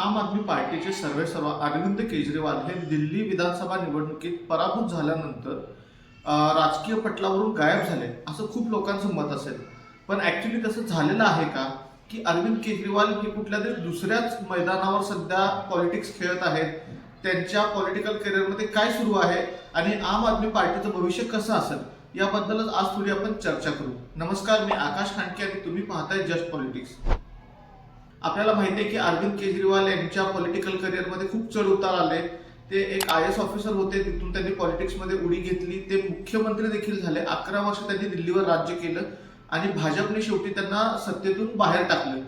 आम आदमी पार्टीचे सर्वे सर्वा अरविंद केजरीवाल हे दिल्ली विधानसभा निवडणुकीत पराभूत झाल्यानंतर राजकीय पटलावरून गायब झाले असं खूप लोकांचं मत असेल. पण ऍक्च्युली तसं झालेलं आहे का? की अरविंद केजरीवाल हे कुठल्या तरी दुसऱ्याच मैदानावर सध्या पॉलिटिक्स खेळत आहेत. त्यांच्या पॉलिटिकल करिअरमध्ये काय सुरू आहे? आणि आम आदमी पार्टीचं भविष्य कसं असेल? याबद्दलच आज थोडी आपण चर्चा करू. नमस्कार मी आकाश खांडके आणि तुम्ही पाहताय जस्ट पॉलिटिक्स. आपल्याला माहिती आहे की अरविंद केजरीवाल यांच्या पॉलिटिकल करिअरमध्ये खूप चढ उतार आले. ते एक आय एस ऑफिसर होते तिथून त्यांनी पॉलिटिक्समध्ये उडी घेतली. ते मुख्यमंत्री देखील झाले. अकरा वर्ष त्यांनी दिल्लीवर राज्य केलं आणि भाजपने शेवटी त्यांना सत्तेतून बाहेर टाकले.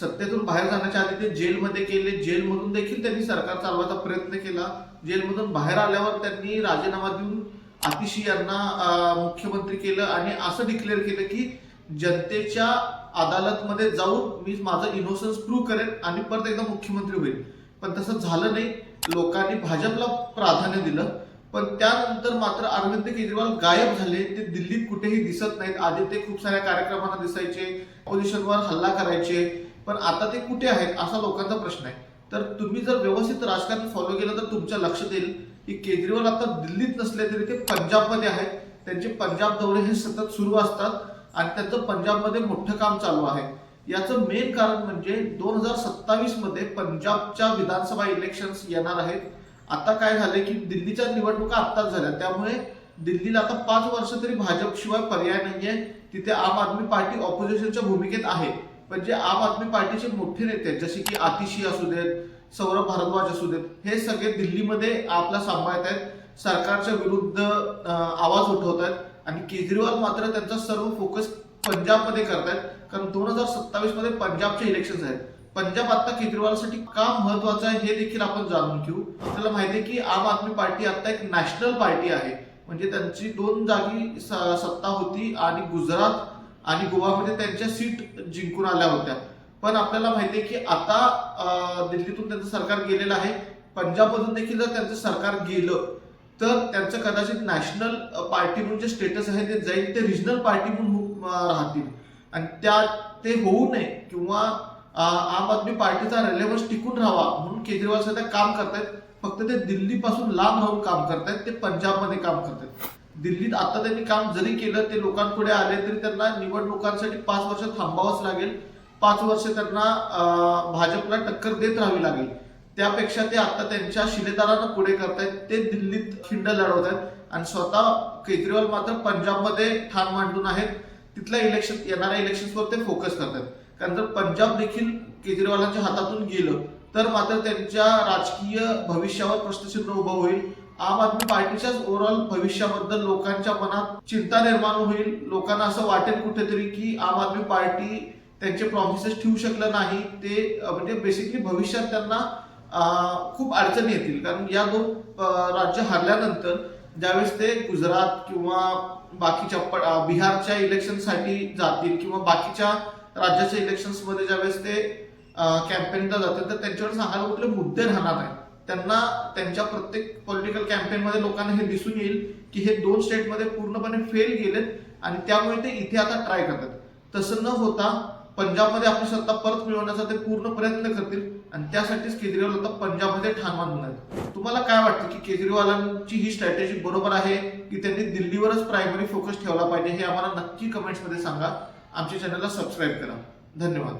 सत्तेतून बाहेर जाण्याच्या आधी ते जेलमध्ये केले जेलमधून देखील त्यांनी सरकार चालवायचा प्रयत्न केला. जेलमधून बाहेर आल्यावर त्यांनी राजीनामा देऊन आतिशी यांना मुख्यमंत्री केलं आणि असं डिक्लेअर केलं की जनतेच्या अदालतमध्ये जाऊन मी माझं इनोसन्स प्रूव्ह करेन आणि परत एकदा मुख्यमंत्री होईल. पण तसं झालं नाही. लोकांनी भाजपला प्राधान्य दिलं. पण त्यानंतर मात्र अरविंद केजरीवाल गायब झाले. ते दिल्लीत कुठेही दिसत नाहीत. आधी ते खूप साऱ्या कार्यक्रमांना दिसायचे ऑपोजिशनवर हल्ला करायचे. पण आता ते कुठे आहेत असा लोकांचा प्रश्न आहे. तर तुम्ही जर व्यवस्थित राजकारण फॉलो केलं तर तुमच्या लक्षात येईल की केजरीवाल आता दिल्लीत नसले तरी ते पंजाबमध्ये आहेत. त्यांचे पंजाब दौरे हे सतत सुरू असतात. आणि त्यांचं पंजाबमध्ये मोठं काम चालू आहे. याचं मेन कारण म्हणजे दोन हजार सत्तावीसमध्ये पंजाबच्या विधानसभा इलेक्शन्स येणार आहेत. आता काय झालंय की दिल्लीच्या निवडणुका आत्ताच झाल्या. त्यामुळे दिल्लीला आता पाच वर्ष तरी भाजपशिवाय पर्याय नाहीये. तिथे आम आदमी पार्टी ऑपोजिशनच्या भूमिकेत आहे. पण जे आम आदमी पार्टीचे मोठे नेते आहेत जसे की आतिशी असू देत सौरभ भारद्वाज असू देत हे सगळे दिल्लीमध्ये आपला सांभाळत आहेत सरकारच्या विरुद्ध आवाज उठवत आहेत आणि केजरीवाल मात्र त्यांचा सर्व फोकस पंजाबमध्ये करतायत. कारण दोन हजार सत्तावीसमध्ये पंजाबचे इलेक्शन आहेत. पंजाब आता केजरीवालसाठी का महत्वाचं आहे हे देखील आपण जाणून घेऊ. आपल्याला माहिती आहे की आम आदमी पार्टी आता एक नॅशनल पार्टी आहे. म्हणजे त्यांची दोन जागी सत्ता होती आणि गुजरात आणि गोवामध्ये त्यांच्या सीट जिंकून आल्या होत्या. पण आपल्याला माहिती आहे की आता दिल्लीतून त्यांचं सरकार गेलेलं आहे. पंजाबमधून देखील जर त्यांचं सरकार गेलं तर त्यांचं कदाचित नॅशनल पार्टी म्हणून जे स्टेटस आहे ते जाईल ते रिजनल पार्टी म्हणून राहतील. आणि त्या ते होऊ नये किंवा आम आदमी पार्टीचा रेलेव्हन्स टिकून राहावा म्हणून केजरीवाल सध्या काम करतायत. फक्त ते दिल्लीपासून लांब राहून काम करतायत ते पंजाबमध्ये काम करतायत. दिल्लीत आता त्यांनी काम जरी केलं ते लोकांपुढे आले तरी त्यांना निवडणुकांसाठी पाच वर्ष थांबावंच लागेल. पाच वर्ष त्यांना भाजपला टक्कर देत राहावी लागेल. त्यापेक्षा ते आता त्यांच्या शिलेदारांना पुढे करतायत. ते दिल्लीत खिंड लढवत आहेत आणि स्वतः केजरीवाल मात्र पंजाबमध्ये ठाण मांडून आहेत. तिथल्या इलेक्शन येणाऱ्या इलेक्शन्सवर ते फोकस करतात कारण जर पंजाब देखील केजरीवालांच्या हातातून गेलं तर मात्र त्यांच्या राजकीय भविष्यावर प्रश्नचिन्ह उभं होईल. आम आदमी पार्टीच्याच ओव्हरऑल भविष्याबद्दल लोकांच्या मनात चिंता निर्माण होईल. लोकांना असं वाटेल कुठेतरी की आम आदमी पार्टी त्यांचे प्रॉमिसेस ठेवू शकलं नाही. ते म्हणजे बेसिकली भविष्यात त्यांना खूप अडचणी येतील. कारण या दोन राज्य हरल्यानंतर ज्यावेळेस ते गुजरात किंवा बाकीच्या बिहारच्या इलेक्शनसाठी जातील किंवा बाकीच्या राज्याच्या इलेक्शन्समध्ये ज्यावेळेस ते कॅम्पेनला जातील तर त्यांच्यावर सांगायला कुठले मुद्दे राहणार नाही त्यांना त्यांच्या प्रत्येक पॉलिटिकल कॅम्पेनमध्ये लोकांना हे दिसून येईल की हे दोन स्टेटमध्ये पूर्णपणे फेल गेलेत आणि त्यामुळे ते इथे आता ट्राय करतात. तसं न होता पंजाबमध्ये आपली सत्ता परत मिळवण्याचा ते पूर्ण प्रयत्न करतील आणि त्यासाठीच केजरीवाल आता पंजाबमध्ये ठाण मानून आहेत. तुम्हाला काय वाटतं की केजरीवालांची ही स्ट्रॅटेजी बरोबर आहे की त्यांनी दिल्लीवरच प्रायमरी फोकस ठेवला पाहिजे हे आम्हाला नक्की कमेंट्समध्ये सांगा. आमच्या चॅनलला सबस्क्राईब करा. धन्यवाद.